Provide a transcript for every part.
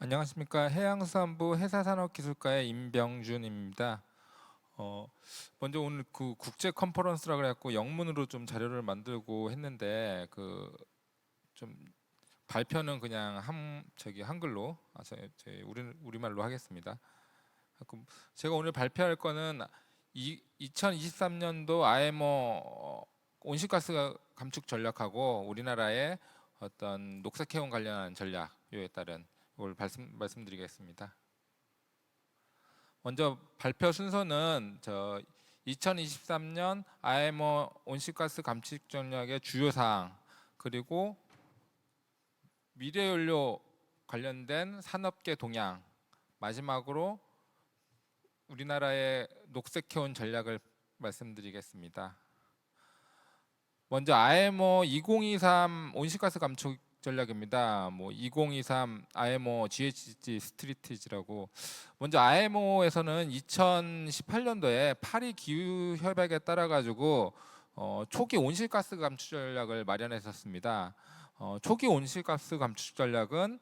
안녕하십니까 해양수산부 해사산업기술과의 임병준입니다. 어, 먼저 오늘 그 국제 컨퍼런스라 그래갖고 영문으로 좀 자료를 만들고 했는데 그 좀 발표는 그냥 한 저기 한글로 아, 저, 저희 우리 우리말로 하겠습니다. 그럼 제가 오늘 발표할 거는 이, 2023년도 IMO 온실가스 감축 전략하고 우리나라의 어떤 녹색해운 관련한 전략에 따른 이걸 말씀, 말씀드리겠습니다. 먼저 발표 순서는 저 2023년 IMO 온실가스 감축 전략의 주요 사항 그리고 미래 연료 관련된 산업계 동향 마지막으로 우리나라의 녹색해운 전략을 말씀드리겠습니다. 먼저 IMO 2023 온실가스 감축 전략입니다. 뭐 2023 IMO GHG 스트리티지라고 먼저 IMO에서는 2018년도에 파리 기후 협약에 따라 가지고 어, 초기 온실가스 감축 전략을 마련했었습니다. 어, 초기 온실가스 감축 전략은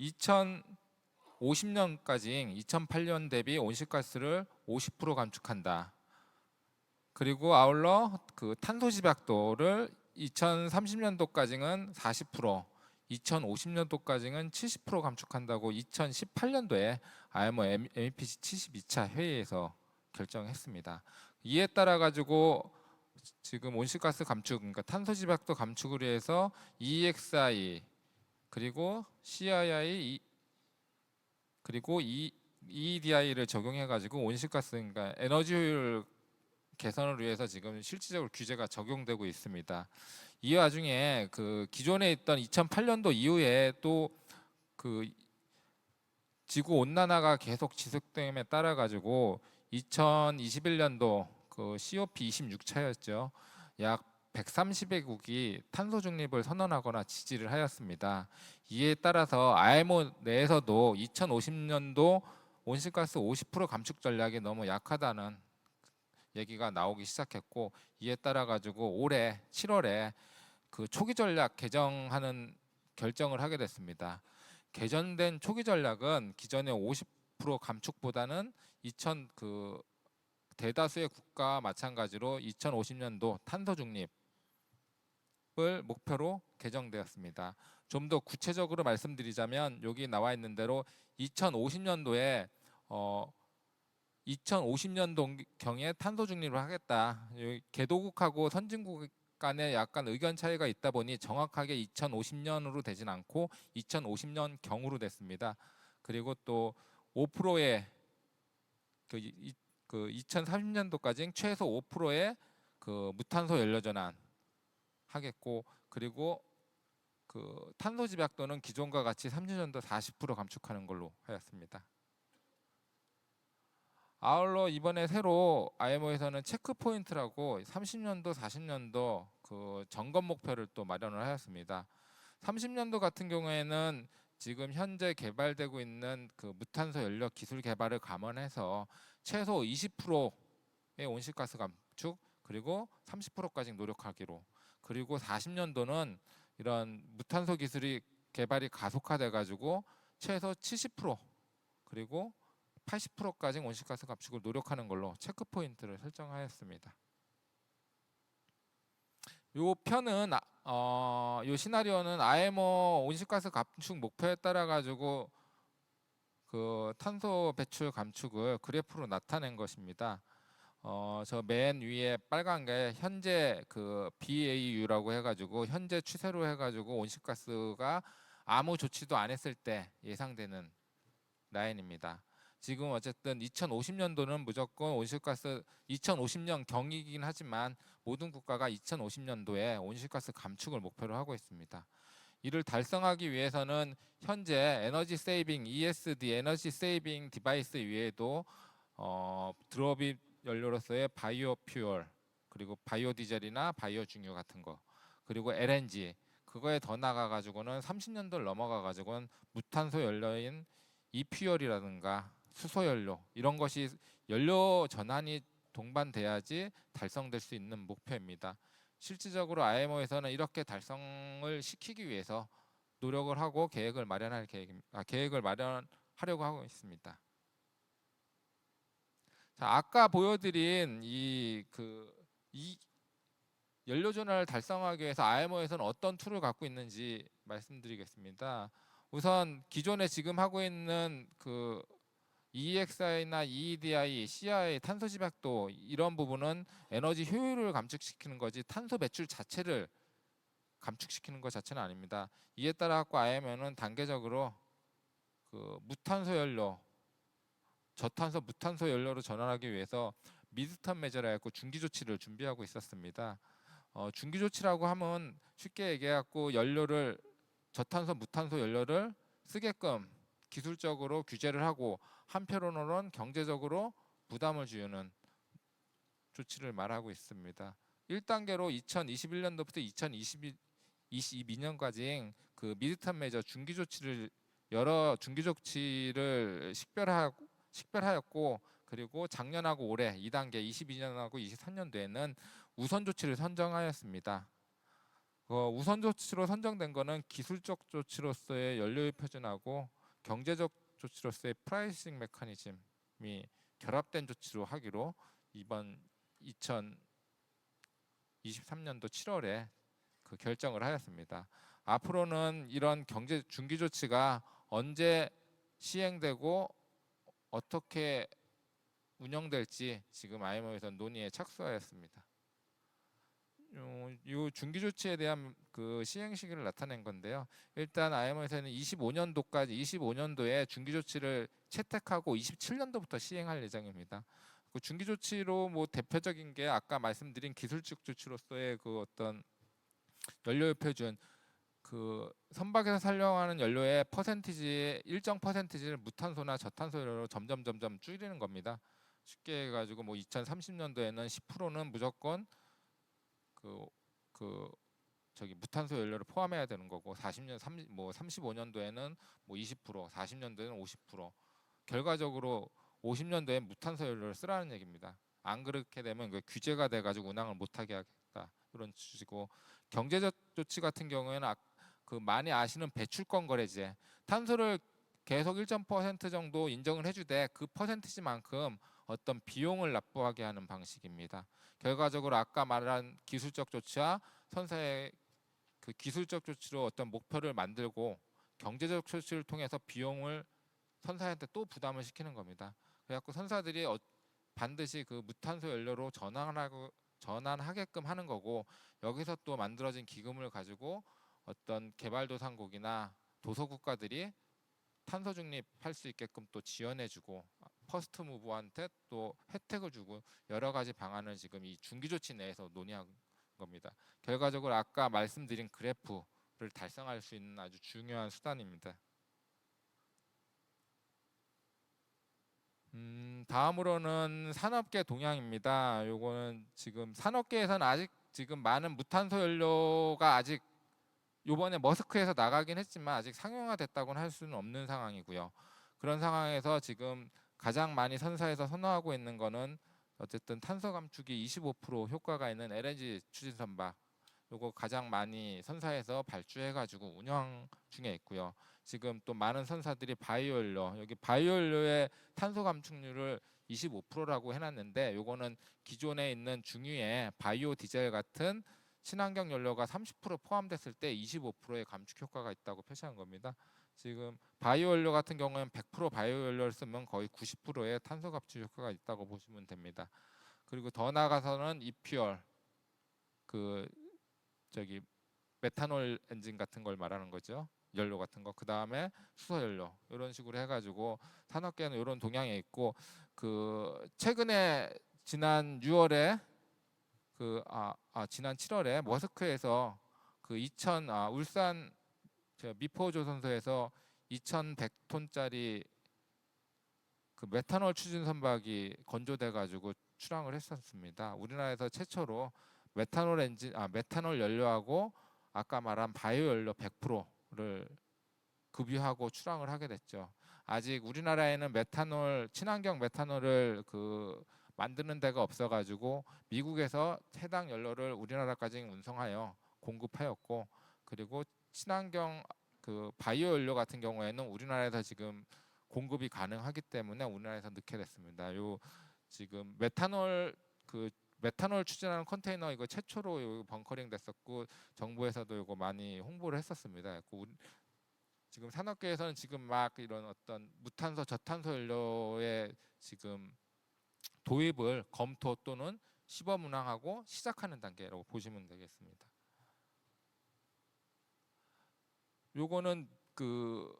2050년까지 2008년 대비 온실가스를 50% 감축한다. 그리고 아울러 그 탄소 집약도를 2030년도까지는 40%, 2050년도까지는 70% 감축한다고 2018년도에 IMO MEPC 72차 회의에서 결정했습니다. 이에 따라 가지고 지금 온실가스 감축, 그러니까 탄소 집약도 감축을 위해서 EXI 그리고 CII 그리고 EEDI를 적용해 가지고 온실가스 그러니까 에너지 효율 개선을 위해서 지금 실질적으로 규제가 적용되고 있습니다. 이 와중에 그 기존에 있던 2008년도 이후에 또 그 지구 온난화가 계속 지속됨에 따라 가지고 2021년도 그 COP 26차였죠. 약 130개국이 탄소 중립을 선언하거나 지지를 하였습니다. 이에 따라서 IMO 내에서도 2050년도 온실가스 50% 감축 전략이 너무 약하다는 얘기가 나오기 시작했고 이에 따라 가지고 올해 7월에 그 초기 전략 개정하는 결정을 하게 됐습니다. 개정된 초기 전략은 기존의 50% 감축보다는 2000 그 대다수의 국가와 마찬가지로 2050년도 탄소 중립을 목표로 개정되었습니다. 좀 더 구체적으로 말씀드리자면 여기 나와 있는 대로 2050년도에 어 2050년도 경에 탄소 중립을 하겠다. 개도국하고 선진국 간에 약간 의견 차이가 있다 보니 정확하게 2050년으로 되진 않고 2050년 경으로 됐습니다. 그리고 또 5%의 그, 이, 그 2030년도까지 최소 5%의 그 무탄소 연료 전환 하겠고 그리고 그 탄소 집약도는 기존과 같이 30년도 40% 감축하는 걸로 하였습니다. 아울러 이번에 새로 IMO에서는 체크 포인트라고 30년도, 40년도 그 점검 목표를 또 마련을 하였습니다. 30년도 같은 경우에는 지금 현재 개발되고 있는 그 무탄소 연료 기술 개발을 감안해서 최소 20%의 온실가스 감축 그리고 30%까지 노력하기로 그리고 40년도는 이런 무탄소 기술이 개발이 가속화돼 가지고 최소 70% 그리고 80%까지 온실가스 감축을 노력하는 걸로 체크 포인트를 설정하였습니다. 요 편은 아- 어, 요 시나리오는 IMO 온실가스 감축 목표에 따라 가지고 그 탄소 배출 감축을 그래프로 나타낸 것입니다. 어, 저 맨 위에 빨간 게 현재 그 BAU라고 해가지고 현재 추세로 해가지고 온실가스가 아무 조치도 안 했을 때 예상되는 라인입니다. 지금 어쨌든 2050년도는 무조건 온실가스 2050년 경이긴 하지만 모든 국가가 2050년도에 온실가스 감축을 목표로 하고 있습니다. 이를 달성하기 위해서는 현재 에너지 세이빙 ESD 에너지 세이빙 디바이스 외에도 어, 드롭입 연료로서의 바이오 퓨얼 그리고 바이오 디젤이나 바이오 중유 같은 거 그리고 LNG 그거에 더 나가 가지고는 30년도를 넘어가 가지고는 무탄소 연료인 이퓨얼이라든가 수소 연료 이런 것이 연료 전환이 동반돼야지 달성될 수 있는 목표입니다. 실질적으로 IMO에서는 이렇게 달성을 시키기 위해서 노력을 하고 계획을 마련할 계획 아, 계획을 마련하려고 하고 있습니다. 자, 아까 보여드린 이 그 이 연료 전환을 달성하기 위해서 IMO에서는 어떤 툴을 갖고 있는지 말씀드리겠습니다. 우선 기존에 지금 하고 있는 그 EEXI나 EEDI, CI, 탄소 집약도 이런 부분은 에너지 효율을 감축시키는 거지 탄소 배출 자체를 감축시키는 것 자체는 아닙니다. 이에 따라 갖고 IMO는 단계적으로 그 무탄소 연료, 저탄소 무탄소 연료로 전환하기 위해서 미드텀 메저라 해고 중기 조치를 준비하고 있었습니다. 어, 중기 조치라고 하면 쉽게 얘기해갖고 연료를 저탄소 무탄소 연료를 쓰게끔 기술적으로 규제를 하고 한편으로는 경제적으로 부담을 주는 조치를 말하고 있습니다. 1단계로 2021년도부터 2022년까지 그 미드텀 메저 중기 조치를 여러 중기 조치를 식별하고 식별하였고 그리고 작년하고 올해 2단계 22년하고 23년도에는 우선 조치를 선정하였습니다. 어, 우선 조치로 선정된 것은 기술적 조치로서의 연료의 표준하고 경제적 조치로서의 프라이싱 메커니즘이 결합된 조치로 하기로 이번 2023년도 7월에 그 결정을 하였습니다. 앞으로는 이런 경제 중기 조치가 언제 시행되고 어떻게 운영될지 지금 IMO에서 논의에 착수하였습니다. 이 중기 조치에 대한 그 시행 시기를 나타낸 건데요. 일단 IMO에서는 25년도까지 25년도에 중기 조치를 채택하고 27년도부터 시행할 예정입니다. 그 중기 조치로 뭐 대표적인 게 아까 말씀드린 기술적 조치로서의 그 어떤 연료 표준 그 선박에서 사용하는 연료의 퍼센티지의 일정 퍼센티지를 무탄소나 저탄소 연료로 점점 점점 줄이는 겁니다. 쉽게 해 가지고 뭐 2030년도에는 10%는 무조건 그, 그 저기 무탄소 연료를 포함해야 되는 거고 40년 30, 뭐 35년도에는 뭐 20%, 40년도에는 50% 결과적으로 50년도에 무탄소 연료를 쓰라는 얘기입니다. 안 그렇게 되면 그 규제가 돼 가지고 운항을 못 하게 하겠다. 이런 취지고 경제적 조치 같은 경우에는 아, 그 많이 아시는 배출권 거래제. 탄소를 계속 일정 퍼센트 정도 인정을 해주되 그 퍼센티지만큼 어떤 비용을 납부하게 하는 방식입니다. 결과적으로 아까 말한 기술적 조치와 선사의 그 기술적 조치로 어떤 목표를 만들고 경제적 조치를 통해서 비용을 선사한테 또 부담을 시키는 겁니다. 그래갖고 선사들이 어, 반드시 그 무탄소 연료로 전환하고 전환하게끔 하는 거고 여기서 또 만들어진 기금을 가지고 어떤 개발도상국이나 도서국가들이 탄소 중립할 수 있게끔 또 지원해주고 퍼스트 무브한테 또 혜택을 주고 여러 가지 방안을 지금 이 중기 조치 내에서 논의한 겁니다. 결과적으로 아까 말씀드린 그래프를 달성할 수 있는 아주 중요한 수단입니다. 음, 다음으로는 산업계 동향입니다. 요거는 지금 산업계에서는 아직 지금 많은 무탄소 연료가 아직 요번에 머스크에서 나가긴 했지만 아직 상용화됐다고는 할 수는 없는 상황이고요. 그런 상황에서 지금 가장 많이 선사에서 선호하고 있는 거는 어쨌든 탄소 감축이 25% 효과가 있는 LNG 추진 선박 요거 가장 많이 선사에서 발주해 가지고 운영 중에 있고요. 지금 또 많은 선사들이 바이오 연료 여기 바이오 연료의 탄소 감축률을 25%라고 해놨는데 요거는 기존에 있는 중유의 바이오 디젤 같은 친환경 연료가 30% 포함됐을 때 25%의 감축 효과가 있다고 표시한 겁니다. 지금 바이오 연료 같은 경우에는 100% 바이오 연료를 쓰면 거의 90%의 탄소 감축 효과가 있다고 보시면 됩니다. 그리고 더 나아가서는 이퓨얼 그 저기 메탄올 엔진 같은 걸 말하는 거죠. 연료 같은 거. 그 다음에 수소 연료 이런 식으로 해가지고 산업계는 이런 동향이 있고 그 최근에 지난 6월에 그 아, 아 지난 7월에 머스크에서 그 2000 아, 울산 미포조선소에서 2,100톤짜리 그 메탄올 추진 선박이 건조돼 가지고 출항을 했었습니다. 우리나라에서 최초로 메탄올 엔진 아 메탄올 연료하고 아까 말한 바이오 연료 100%를 급유하고 출항을 하게 됐죠. 아직 우리나라에는 메탄올 친환경 메탄올을 그 만드는 데가 없어 가지고 미국에서 해당 연료를 우리나라까지 운송하여 공급하였고 그리고 친환경 그 바이오 연료 같은 경우에는 우리나라에서 지금 공급이 가능하기 때문에 우리나라에서 넣게 됐습니다. 요 지금 메탄올 그 메탄올 추진하는 컨테이너 이거 최초로 요 벙커링 됐었고 정부에서도 이거 많이 홍보를 했었습니다. 그 우리- 지금 산업계에서는 지금 막 이런 어떤 무탄소 저탄소 연료의 지금 도입을 검토 또는 시범 운항하고 시작하는 단계라고 보시면 되겠습니다. 요거는 그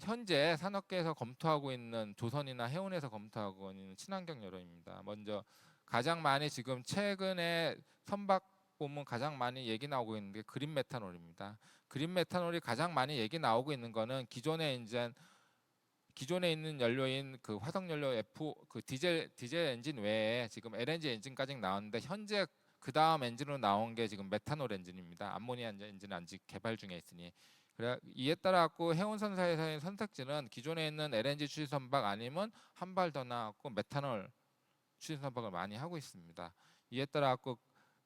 현재 산업계에서 검토하고 있는 조선이나 해운에서 검토하고 있는 친환경 연료입니다. 먼저 가장 많이 지금 최근에 선박 보면 가장 많이 얘기 나오고 있는 게 그린 메탄올입니다. 그린 메탄올이 가장 많이 얘기 나오고 있는 거는 기존에 이제 기존에 있는 연료인 그 화석 연료 F 그 디젤 디젤 엔진 외에 지금 LNG 엔진까지 나왔는데 현재 그 다음 엔진으로 나온 게 지금 메탄올 엔진입니다. 암모니아 엔진은 아직 개발 중에 있으니 이에 따라 갖고 해운선사에서의 선택지는 기존에 있는 LNG 추진 선박 아니면 한 발 더 나왔고 메탄올 추진 선박을 많이 하고 있습니다. 이에 따라 갖고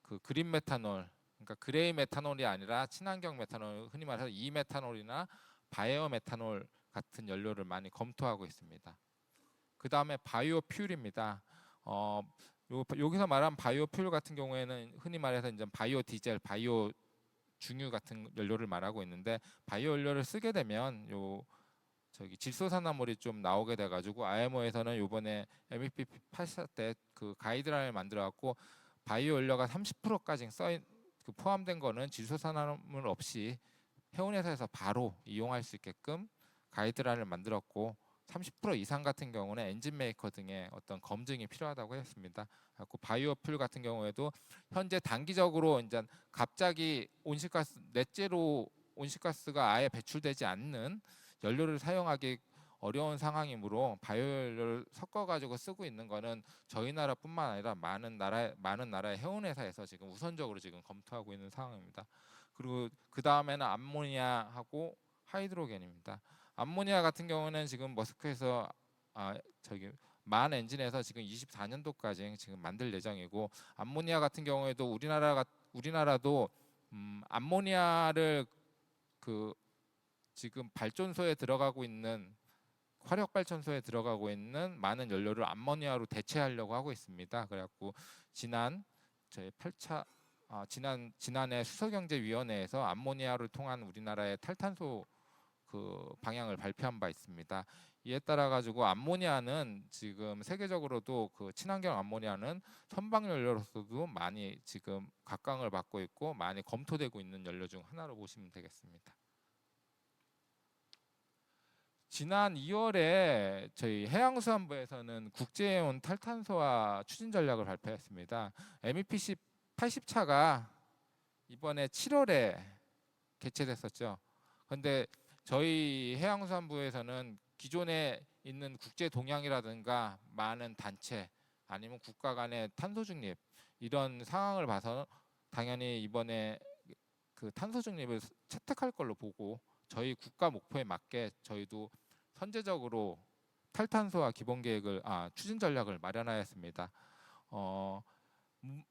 그 그린 메탄올 그러니까 그레이 메탄올이 아니라 친환경 메탄올 흔히 말해서 이 메탄올이나 바이오 메탄올 같은 연료를 많이 검토하고 있습니다. 그 다음에 바이오 퓨일입니다. 어, 요, 여기서 말한 바이오 퓨일 같은 경우에는 흔히 말해서 이제 바이오 디젤, 바이오 중유 같은 연료를 말하고 있는데 바이오 연료를 쓰게 되면 요 저기 질소산화물이 좀 나오게 돼가지고 IMO에서는 요번에 MEP 84 때 그 가이드라인을 만들어갖고 바이오 연료가 30%까지 써인 그 포함된 거는 질소산화물 없이 해운회사에서 바로 이용할 수 있게끔 가이드라인을 만들었고 30% 이상 같은 경우는 엔진 메이커 등의 어떤 검증이 필요하다고 했습니다. 그래서 바이오풀 같은 경우에도 현재 단기적으로 이제 갑자기 온실가스 넷제로 온실가스가 아예 배출되지 않는 연료를 사용하기 어려운 상황이므로 바이오 연료를 섞어 가지고 쓰고 있는 거는 저희 나라뿐만 아니라 많은 나라 많은 나라의 해운 회사에서 지금 우선적으로 지금 검토하고 있는 상황입니다. 그리고 그 다음에는 암모니아하고 하이드로겐입니다. 암모니아 같은 경우는 지금 머스크에서 아 저기 만 엔진에서 지금 24년도까지 지금 만들 예정이고 암모니아 같은 경우에도 우리나라가 우리나라도 음, 암모니아를 그 지금 발전소에 들어가고 있는 화력 발전소에 들어가고 있는 많은 연료를 암모니아로 대체하려고 하고 있습니다. 그래갖고 지난 저희 8차 아, 지난 지난해 수서경제위원회에서 암모니아를 통한 우리나라의 탈탄소 그 방향을 발표한 바 있습니다. 이에 따라 가지고 암모니아는 지금 세계적으로도 그 친환경 암모니아는 선박 연료로서도 많이 지금 각광을 받고 있고 많이 검토되고 있는 연료 중 하나로 보시면 되겠습니다. 지난 2월에 저희 해양수산부에서는 국제해운 탈탄소화 추진 전략을 발표했습니다. MEPC 80차가 이번에 7월에 개최됐었죠. 근데 저희 해양수산부에서는 기존에 있는 국제 동향이라든가 많은 단체 아니면 국가 간의 탄소 중립 이런 상황을 봐서 당연히 이번에 그 탄소 중립을 채택할 걸로 보고 저희 국가 목표에 맞게 저희도 선제적으로 탈탄소화 기본 계획을 아 추진 전략을 마련하였습니다. 어, 음,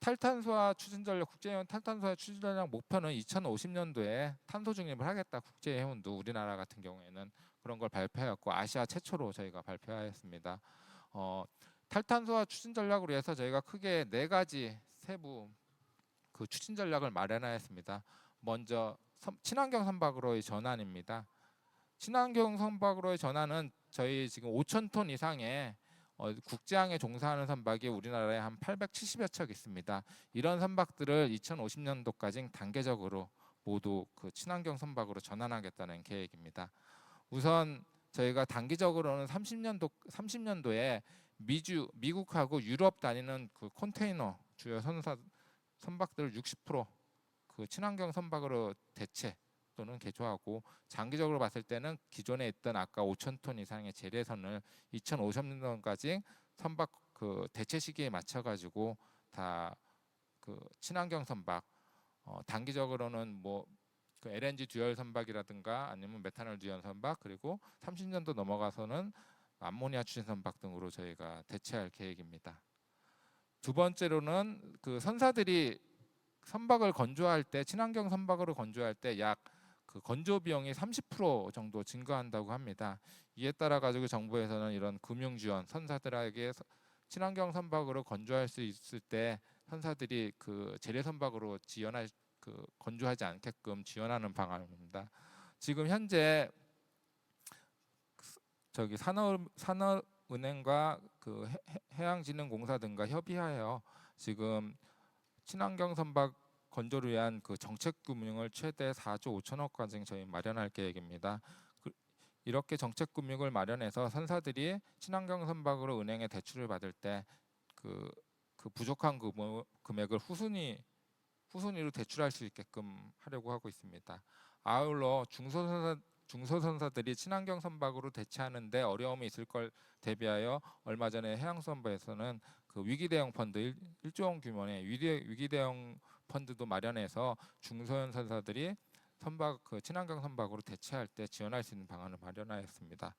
탈탄소화 추진 전략 국제해운 탈탄소화 추진 전략 목표는 2050년도에 탄소 중립을 하겠다. 국제해운도 우리나라 같은 경우에는 그런 걸 발표하였고 아시아 최초로 저희가 발표하였습니다. 어, 탈탄소화 추진 전략으로 해서 저희가 크게 네 가지 세부 그 추진 전략을 마련하였습니다. 먼저 섬- 친환경 선박으로의 전환입니다. 친환경 선박으로의 전환은 저희 지금 5천 톤 이상의 어, 국제항에 종사하는 선박이 우리나라에 한 870여 척 있습니다. 이런 선박들을 2050년도까지 단계적으로 모두 그 친환경 선박으로 전환하겠다는 계획입니다. 우선 저희가 단기적으로는 30년도 30년도에 미주 미국하고 유럽 다니는 그 컨테이너 주요 선사 선박들을 60%그 친환경 선박으로 대체 또는 개조하고 장기적으로 봤을 때는 기존에 있던 아까 5천 톤 이상의 재래선을 2050년까지 선박 그 대체 시기에 맞춰 가지고 다 그 친환경 선박 어, 단기적으로는 뭐 그 LNG 듀얼 선박이라든가 아니면 메탄올 듀얼 선박 그리고 30년도 넘어가서는 암모니아 추진 선박 등으로 저희가 대체할 계획입니다. 두 번째로는 그 선사들이 선박을 건조할 때 친환경 선박으로 건조할 때 약 그 건조 비용이 30% 정도 증가한다고 합니다. 이에 따라 가지고 정부에서는 이런 금융 지원 선사들에게 서- 친환경 선박으로 건조할 수 있을 때 선사들이 그 재래 선박으로 지원할 그 건조하지 않게끔 지원하는 방안입니다. 지금 현재 저기 산업 산업 은행과 그 해- 해- 해양진흥공사 등과 협의하여 지금 친환경 선박 건조를 위한 그 정책 금융을 최대 4조 5천억까지 저희 마련할 계획입니다. 그- 이렇게 정책 금융을 마련해서 선사들이 친환경 선박으로 은행에 대출을 받을 때그 그 부족한 금액- 금액을 후순위 후순위로 대출할 수 있게끔 하려고 하고 있습니다. 아울러 중소선사 중소선사들이 친환경 선박으로 대체하는데 어려움이 있을 걸 대비하여 얼마 전에 해양수산부에서는 그 위기 대응 펀드 1, 조원 규모의 위기 대응 펀드도 마련해서 중소형 선사들이 선박 그 친환경 선박으로 대체할 때 지원할 수 있는 방안을 마련하였습니다.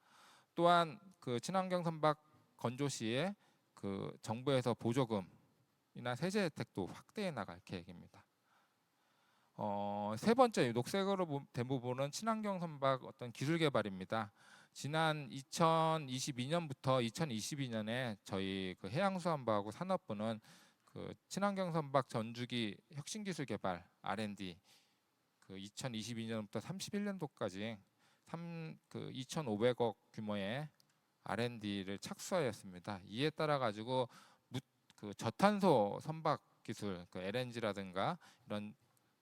또한 그 친환경 선박 건조 시에 그 정부에서 보조금이나 세제 혜택도 확대해 나갈 계획입니다. 어, 세 번째 녹색으로 보- 된 부분은 친환경 선박 어떤 기술 개발입니다. 지난 2022년부터 2022년에 저희 그 해양수산부하고 산업부는 그 친환경 선박 전주기 혁신 기술 개발 R&D 그 2022년부터 31년도까지 3, 그 2,500억 규모의 R&D를 착수하였습니다. 이에 따라 가지고 무, 그 저탄소 선박 기술, 그 LNG라든가 이런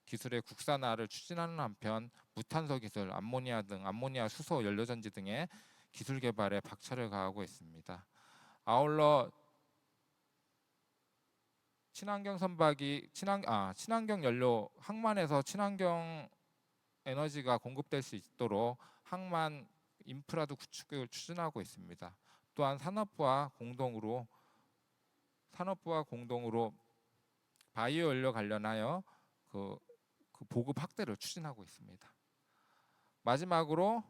기술의 국산화를 추진하는 한편 무탄소 기술, 암모니아 등 암모니아 수소 연료전지 등의 기술 개발에 박차를 가하고 있습니다. 아울러 친환경 선박이 친환 아 친환경 연료 항만에서 친환경 에너지가 공급될 수 있도록 항만 인프라도 구축을 추진하고 있습니다. 또한 산업부와 공동으로 산업부와 공동으로 바이오 연료 관련하여 그, 그 보급 확대를 추진하고 있습니다. 마지막으로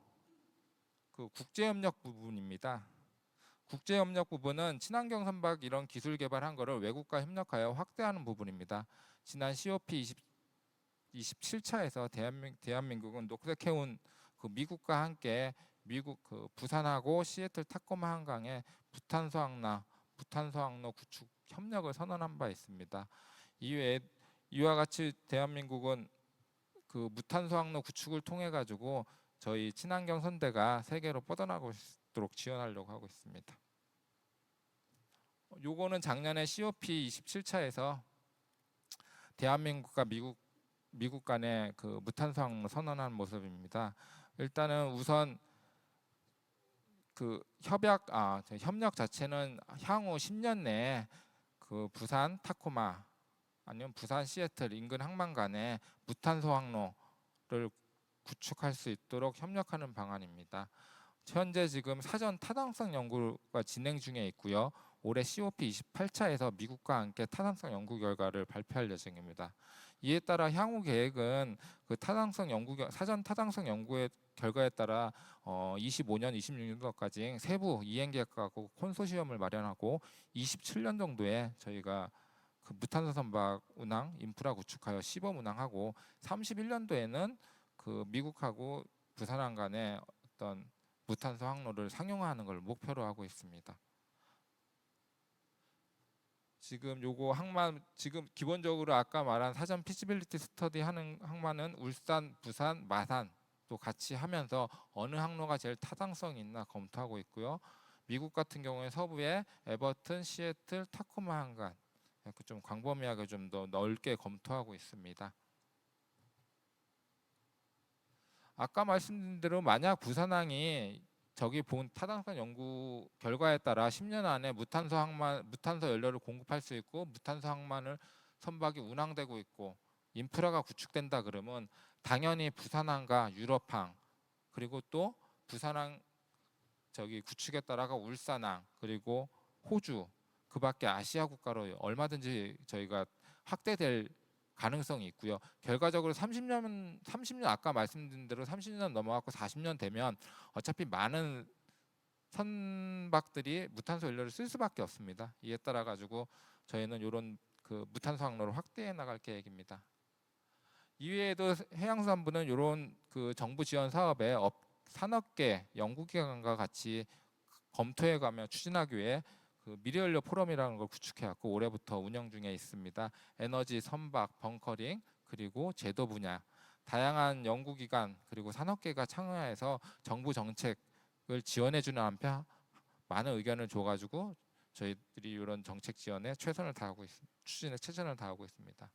그 국제협력 부분입니다. 국제협력 부분은 친환경 선박 이런 기술 개발한 거를 외국과 협력하여 확대하는 부분입니다. 지난 COP 20, 27차에서 대한민, 대한민국은 녹색 해운 그 미국과 함께 미국 그 부산하고 시애틀 타코마 한강에 부탄소 항로 부탄소 항로 구축 협력을 선언한 바 있습니다. 이외에 이와 같이 대한민국은 그 무탄소 항로 구축을 통해 가지고 저희 친환경 선대가 세계로 뻗어나갈 수 있도록 지원하려고 하고 있습니다. 요거는 작년에 COP 27차에서 대한민국과 미국 미국 간의 그 항로 선언한 모습입니다. 일단은 우선 그 협약 아저 협력 자체는 향후 10년 내에 그 부산 타코마 아니면 부산 시애틀 인근 항만 간에 무탄소 항로를 구축할 수 있도록 협력하는 방안입니다. 현재 지금 사전 타당성 연구가 진행 중에 있고요. 올해 COP 28차에서 미국과 함께 타당성 연구 결과를 발표할 예정입니다. 이에 따라 향후 계획은 그 타당성 연구 결- 사전 타당성 연구의 결과에 따라 어 25년, 26년도까지 세부 이행 계획하고 콘소시엄을 마련하고 27년 정도에 저희가 그 무탄소 선박 운항 인프라 구축하여 시범 운항하고 31년도에는 그 미국하고 부산항 간의 어떤 무탄소 항로를 상용화하는 걸 목표로 하고 있습니다. 지금 요거 항만 지금 기본적으로 아까 말한 사전 피지빌리티 스터디 하는 항만은 울산, 부산, 마산 또 같이 하면서 어느 항로가 제일 타당성 있나 검토하고 있고요. 미국 같은 경우에 서부에 에버튼, 시애틀, 타코마 항간 이렇게 좀 광범위하게 좀 더 넓게 검토하고 있습니다. 아까 말씀드린 대로 만약 부산항이 저기 본 타당성 연구 결과에 따라 10년 안에 무탄소 항만 무탄소 연료를 공급할 수 있고 무탄소 항만을 선박이 운항되고 있고 인프라가 구축된다 그러면 당연히 부산항과 유럽항 그리고 또 부산항 저기 구축에 따라가 울산항 그리고 호주 그밖에 아시아 국가로 얼마든지 저희가 확대될 가능성이 있고요. 결과적으로 30년 30년 아까 말씀드린 대로 30년 넘어갔고 40년 되면 어차피 많은 선박들이 무탄소 연료를 쓸 수밖에 없습니다. 이에 따라 가지고 저희는 이런 그 무탄소 항로를 확대해 나갈 계획입니다. 이외에도 해양수산부는 이런 그 정부 지원 사업에 업, 산업계 연구기관과 같이 검토해 가며 추진하기 위해 그 미래연료 포럼이라는 걸 구축해왔고 올해부터 운영 중에 있습니다. 에너지 선박, 벙커링 그리고 제도 분야 다양한 연구기관 그리고 산업계가 참여해서 정부 정책을 지원해주는 한편 많은 의견을 줘가지고 저희들이 이런 정책 지원에 최선을 다하고 있, 추진에 최선을 다하고 있습니다.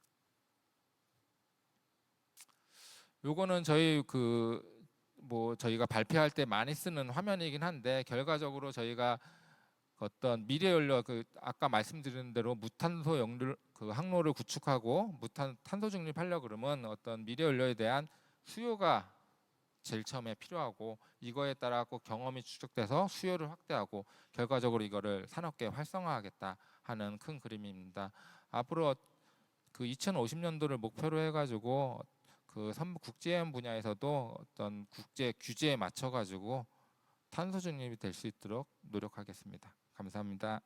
요거는 저희 그 뭐 저희가 발표할 때 많이 쓰는 화면이긴 한데 결과적으로 저희가 어떤 미래 연료 그 아까 말씀드린 대로 무탄소 연료 그 항로를 구축하고 무탄 탄소 중립하려 그러면 어떤 미래 연료에 대한 수요가 제일 처음에 필요하고 이거에 따라 꼭 경험이 축적돼서 수요를 확대하고 결과적으로 이거를 산업계에 활성화하겠다 하는 큰 그림입니다. 앞으로 그 2050년도를 목표로 해가지고 그 선- 국제해양 분야에서도 어떤 국제 규제에 맞춰가지고 탄소 중립이 될 수 있도록 노력하겠습니다. 감사합니다.